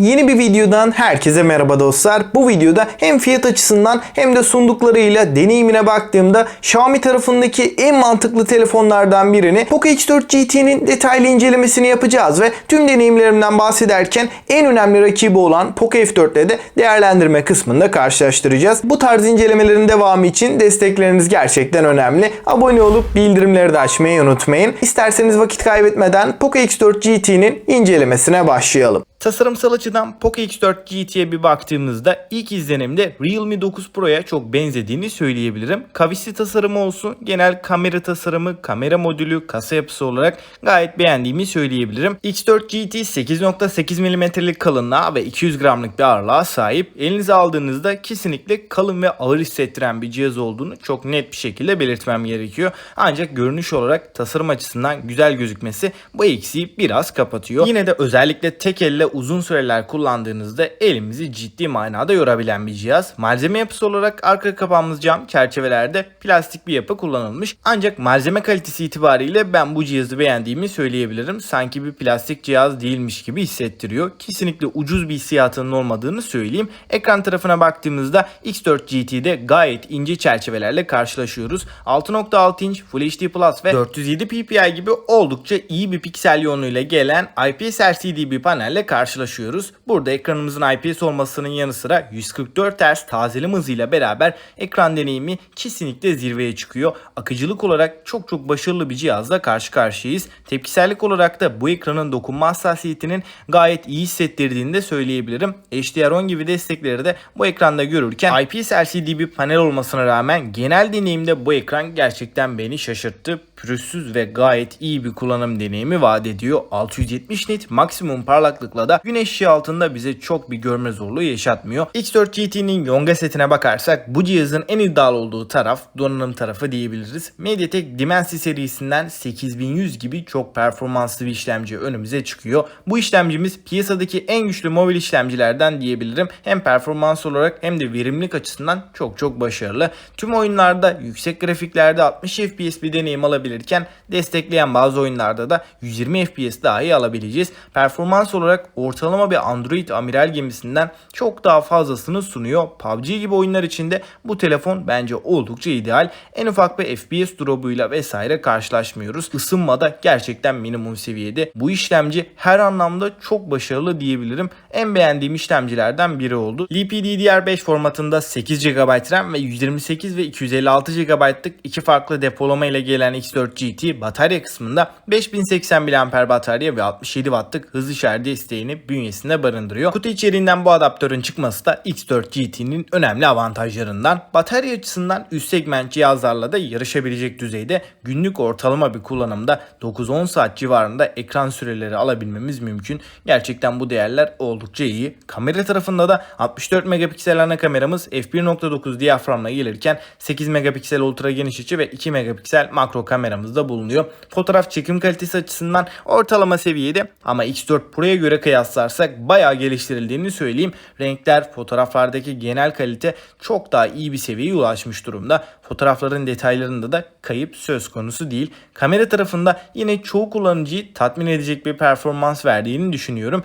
Yeni bir videodan herkese merhaba dostlar. Bu videoda hem fiyat açısından hem de sunduklarıyla deneyimine baktığımda Xiaomi tarafındaki en mantıklı telefonlardan birini Poco X4 GT'nin detaylı incelemesini yapacağız ve tüm deneyimlerimden bahsederken en önemli rakibi olan Poco F4 ile de değerlendirme kısmında karşılaştıracağız. Bu tarz incelemelerin devamı için destekleriniz gerçekten önemli. Abone olup bildirimleri de açmayı unutmayın. İsterseniz vakit kaybetmeden Poco X4 GT'nin incelemesine başlayalım. Tasarımsal açıdan Poco X4 GT'ye bir baktığımızda ilk izlenimde Realme 9 Pro'ya çok benzediğini söyleyebilirim. Kavisli tasarımı olsun, genel kamera tasarımı, kamera modülü, kasa yapısı olarak gayet beğendiğimi söyleyebilirim. X4 GT 8.8 mm'lik kalınlığa ve 200 gramlık bir ağırlığa sahip. Elinize aldığınızda kesinlikle kalın ve ağır hissettiren bir cihaz olduğunu çok net bir şekilde belirtmem gerekiyor. Ancak görünüş olarak tasarım açısından güzel gözükmesi bu eksiği biraz kapatıyor. Yine de özellikle tek elle uzun süreler kullandığınızda elimizi ciddi manada yorabilen bir cihaz. Malzeme yapısı olarak arka kapağımız cam çerçevelerde plastik bir yapı kullanılmış. Ancak malzeme kalitesi itibariyle ben bu cihazı beğendiğimi söyleyebilirim. Sanki bir plastik cihaz değilmiş gibi hissettiriyor. Kesinlikle ucuz bir hissiyatının olmadığını söyleyeyim. Ekran tarafına baktığımızda X4 GT'de gayet ince çerçevelerle karşılaşıyoruz. 6.6 inç Full HD Plus ve 407 ppi gibi oldukça iyi bir piksel yoğunluğuyla gelen IPS LCD bir panelle karşılaşıyoruz. Burada ekranımızın IPS olmasının yanı sıra 144 Hz tazeleme hızıyla beraber ekran deneyimi kesinlikle zirveye çıkıyor. Akıcılık olarak çok çok başarılı bir cihazla karşı karşıyayız. Tepkisellik olarak da bu ekranın dokunma hassasiyetinin gayet iyi hissettirdiğini de söyleyebilirim. HDR10 gibi destekleri de bu ekranda görürken IPS LCD bir panel olmasına rağmen genel deneyimde bu ekran gerçekten beni şaşırttı. Pürüzsüz ve gayet iyi bir kullanım deneyimi vaat ediyor. 670 nit maksimum parlaklıkla da güneş ışığı altında bize çok bir görme zorluğu yaşatmıyor. X4 GT'nin Yonga setine bakarsak bu cihazın en iddialı olduğu taraf donanım tarafı diyebiliriz. MediaTek Dimensity serisinden 8100 gibi çok performanslı bir işlemci önümüze çıkıyor. Bu işlemcimiz piyasadaki en güçlü mobil işlemcilerden diyebilirim. Hem performans olarak hem de verimlilik açısından çok çok başarılı. Tüm oyunlarda yüksek grafiklerde 60 FPS bir deneyim alabilirken destekleyen bazı oyunlarda da 120 FPS dahi alabileceğiz. Performans olarak ortalama bir Android amiral gemisinden çok daha fazlasını sunuyor. PUBG gibi oyunlar içinde bu telefon bence oldukça ideal. En ufak bir FPS drop'uyla vesaire karşılaşmıyoruz. Isınmada gerçekten minimum seviyede. Bu işlemci her anlamda çok başarılı diyebilirim. En beğendiğim işlemcilerden biri oldu. LPDDR5 formatında 8 GB RAM ve 128 ve 256 GB'lık iki farklı depolama ile gelen X4 GT batarya kısmında 5080 mAh batarya ve 67 Watt'lık hızlı şarj desteğini bünyesinde barındırıyor. Kutu içeriğinden bu adaptörün çıkması da X4 GT'nin önemli avantajlarından. Batarya açısından üst segment cihazlarla da yarışabilecek düzeyde günlük ortalama bir kullanımda 9-10 saat civarında ekran süreleri alabilmemiz mümkün. Gerçekten bu değerler oldukça iyi. Kamera tarafında da 64 megapiksel ana kameramız f1.9 diyaframla gelirken 8 megapiksel ultra geniş açı ve 2 megapiksel makro kameramız da bulunuyor. Fotoğraf çekim kalitesi açısından ortalama seviyede ama X4 Pro'ya göre kıyaslarsak bayağı geliştirildiğini söyleyeyim. Renkler, fotoğraflardaki genel kalite çok daha iyi bir seviyeye ulaşmış durumda. Fotoğrafların detaylarında da kayıp söz konusu değil. Kamera tarafında yine çoğu kullanıcıyı tatmin edecek bir performans verdiğini düşünüyorum.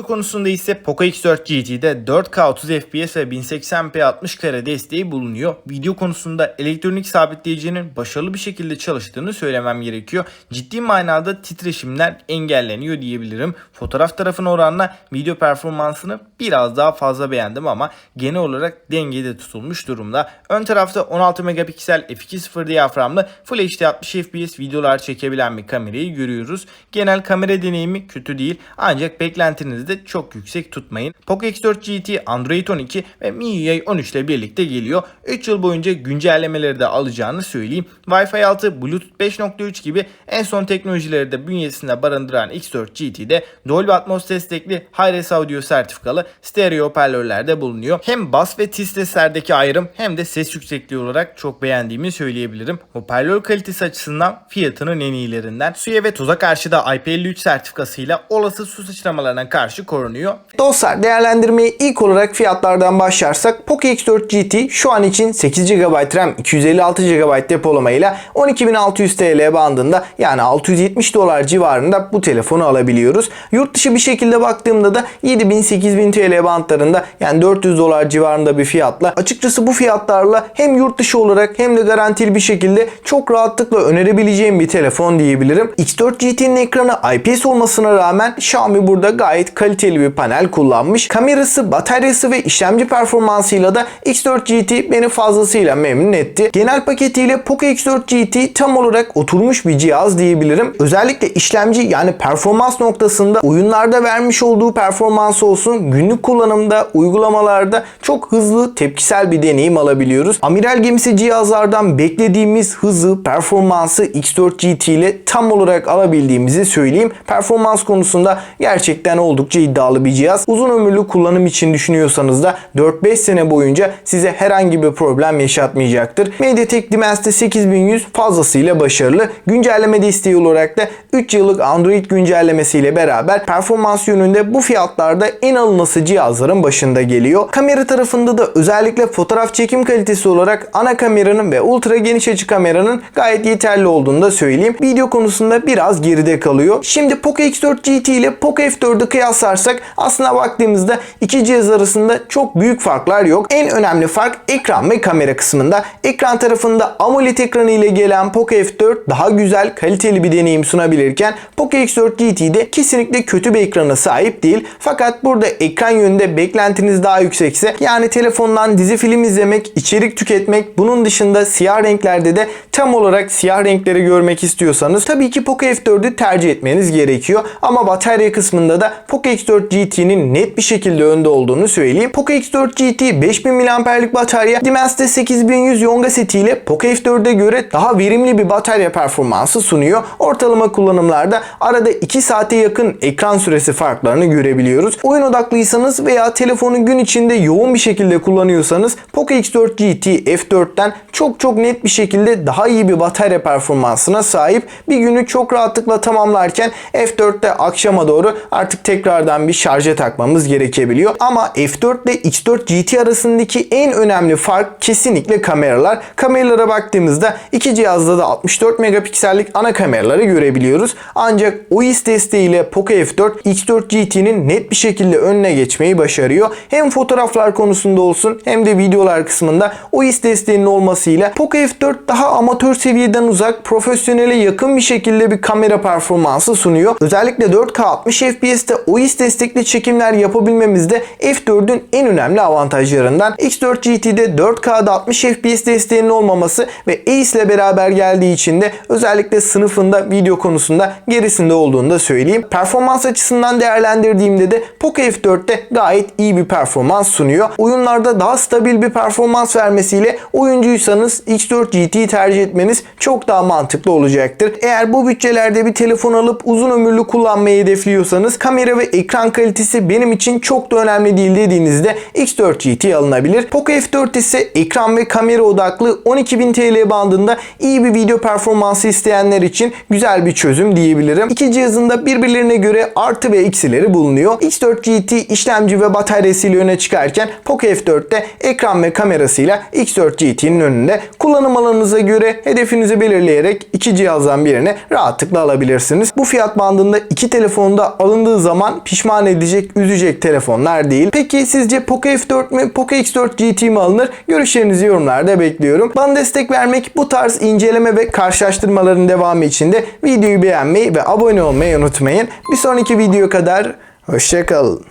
Video konusunda ise Poco X4 GT'de 4K 30 FPS ve 1080p 60 kare desteği bulunuyor. Video konusunda elektronik sabitleyicinin başarılı bir şekilde çalıştığını söylemem gerekiyor. Ciddi manada titreşimler engelleniyor diyebilirim. Fotoğraf tarafına oranla video performansını biraz daha fazla beğendim ama genel olarak dengede tutulmuş durumda. Ön tarafta 16 megapiksel f2.0 diyaframlı Full HD 60 FPS videolar çekebilen bir kamerayı görüyoruz. Genel kamera deneyimi kötü değil ancak beklentinizi de çok yüksek tutmayın. Poco X4 GT Android 12 ve MIUI 13 ile birlikte geliyor. 3 yıl boyunca güncellemeleri de alacağını söyleyeyim. Wi-Fi 6, Bluetooth 5.3 gibi en son teknolojileri de bünyesinde barındıran X4 GT'de Dolby Atmos destekli Hi-Res Audio sertifikalı stereo hoparlörlerde bulunuyor. Hem bas ve tiz seslerdeki ayrım hem de ses yüksekliği olarak çok beğendiğimi söyleyebilirim. Hoparlör kalitesi açısından fiyatının en iyilerinden. Suya ve tuza karşı da IP53 sertifikasıyla olası su sıçramalarına karşı korunuyor. Dostlar değerlendirmeye ilk olarak fiyatlardan başlarsak Poco X4 GT şu an için 8 GB RAM 256 GB depolamayla 12.600 TL bandında yani 670 dolar civarında bu telefonu alabiliyoruz. Yurt dışı bir şekilde baktığımda da 7000-8000 TL bantlarında yani 400 dolar civarında bir fiyatla açıkçası bu fiyatlarla hem yurt dışı olarak hem de garantili bir şekilde çok rahatlıkla önerebileceğim bir telefon diyebilirim. X4 GT'nin ekranı IPS olmasına rağmen Xiaomi burada gayet kaliteli bir panel kullanmış. Kamerası, bataryası ve işlemci performansıyla da X4 GT beni fazlasıyla memnun etti. Genel paketiyle Poco X4 GT tam olarak oturmuş bir cihaz diyebilirim. Özellikle işlemci yani performans noktasında oyunlarda vermiş olduğu performans olsun günlük kullanımda uygulamalarda çok hızlı tepkisel bir deneyim alabiliyoruz. Amiral gemisi cihazlardan beklediğimiz hızı, performansı X4 GT ile tam olarak alabildiğimizi söyleyeyim. Performans konusunda gerçekten oldukça iddialı bir cihaz. Uzun ömürlü kullanım için düşünüyorsanız da 4-5 sene boyunca size herhangi bir problem yaşatmayacaktır. MediaTek Dimensity 8100 fazlasıyla başarılı. Güncelleme desteği olarak da 3 yıllık Android güncellemesiyle beraber performans yönünde bu fiyatlarda en alınası cihazların başında geliyor. Kamera tarafında da özellikle fotoğraf çekim kalitesi olarak ana kameranın ve ultra geniş açı kameranın gayet yeterli olduğunu da söyleyeyim. Video konusunda biraz geride kalıyor. Şimdi Poco X4 GT ile Poco F4'ü kıyaslarsak aslına baktığımızda iki cihaz arasında çok büyük farklar yok. En önemli fark ekran ve kamera kısmında. Ekran tarafında AMOLED ekranı ile gelen Poco F4 daha güzel, kaliteli bir deneyim sunabilirken Poco X4 GT'de kesinlikle kötü bir ekrana sahip değil. Fakat burada ekran yönünde beklentiniz daha yüksekse yani telefondan dizi film izlemek, içerik tüketmek bunun dışında siyah renklerde de tam olarak siyah renkleri görmek istiyorsanız tabii ki Poco F4'ü tercih etmeniz gerekiyor. Ama batarya kısmında da Poco X4 GT'nin net bir şekilde önde olduğunu söyleyeyim. Poco X4 GT 5000 mAh'lik batarya Dimensity 8100 Yonga setiyle Poco F4'e göre daha verimli bir batarya performansı sunuyor. Ortalama kullanımlarda arada 2 saate yakın ekran süresi farklarını görebiliyoruz. Oyun odaklıysanız veya telefonu gün içinde yoğun bir şekilde kullanıyorsanız Poco X4 GT F4'ten çok çok net bir şekilde daha iyi bir batarya performansına sahip. Bir günü çok rahatlıkla tamamlarken F4'te akşama doğru artık tekrardan bir şarja takmamız gerekebiliyor. Ama F4 ile X4 GT arasındaki en önemli fark kesinlikle kameralar. Kameralara baktığımızda iki cihazda da 64 megapiksellik ana kameraları görebiliyoruz. Ancak OIS desteğiyle Poco F4 X4 GT'nin net bir şekilde önüne geçmeyi başarıyor. Hem fotoğraflar konusunda olsun hem de videolar kısmında OIS desteğinin olmasıyla Poco F4 daha amatör seviyeden uzak, profesyonele yakın bir şekilde bir kamera performansı sunuyor. Özellikle 4K 60 FPS'te OIS destekli çekimler yapabilmemizde F4'ün en önemli avantajlarından. X4 GT'de 4K'da 60 FPS desteğinin olmaması ve ACE ile beraber geldiği için de özellikle sınıfında video konusunda gerisinde olduğunu da söyleyeyim. Performans açısından değerlendirdiğimde de Poco F4'te gayet iyi bir performans sunuyor. Oyunlarda daha stabil bir performans vermesiyle oyuncuysanız X4 GT'yi tercih etmeniz çok daha mantıklı olacaktır. Eğer bu bütçelerde bir telefon alıp uzun ömürlü kullanmayı hedefliyorsanız kamera ve ekran kalitesi benim için çok da önemli değil dediğinizde X4 GT alınabilir. Poco F4 ise ekran ve kamera odaklı 12.000 TL bandında iyi bir video performansı isteyenler için güzel bir çözüm diyebilirim. İki cihazın da birbirlerine göre artı ve eksileri bulunuyor. X4 GT işlemci ve bataryasıyla öne çıkarken Poco F4'te ekran ve kamerasıyla X4 GT'nin önünde. Kullanım alanınıza göre hedefinizi belirleyerek iki cihazdan birini rahatlıkla alabilirsiniz. Bu fiyat bandında iki telefonda alındığı zaman pişman edecek, üzecek telefonlar değil. Peki sizce Poco F4 mü, Poco X4 GT mi alınır? Görüşlerinizi yorumlarda bekliyorum. Bana destek vermek bu tarz inceleme ve karşılaştırmaların devamı için de videoyu beğenmeyi ve abone olmayı unutmayın. Bir sonraki video kadar hoşçakalın.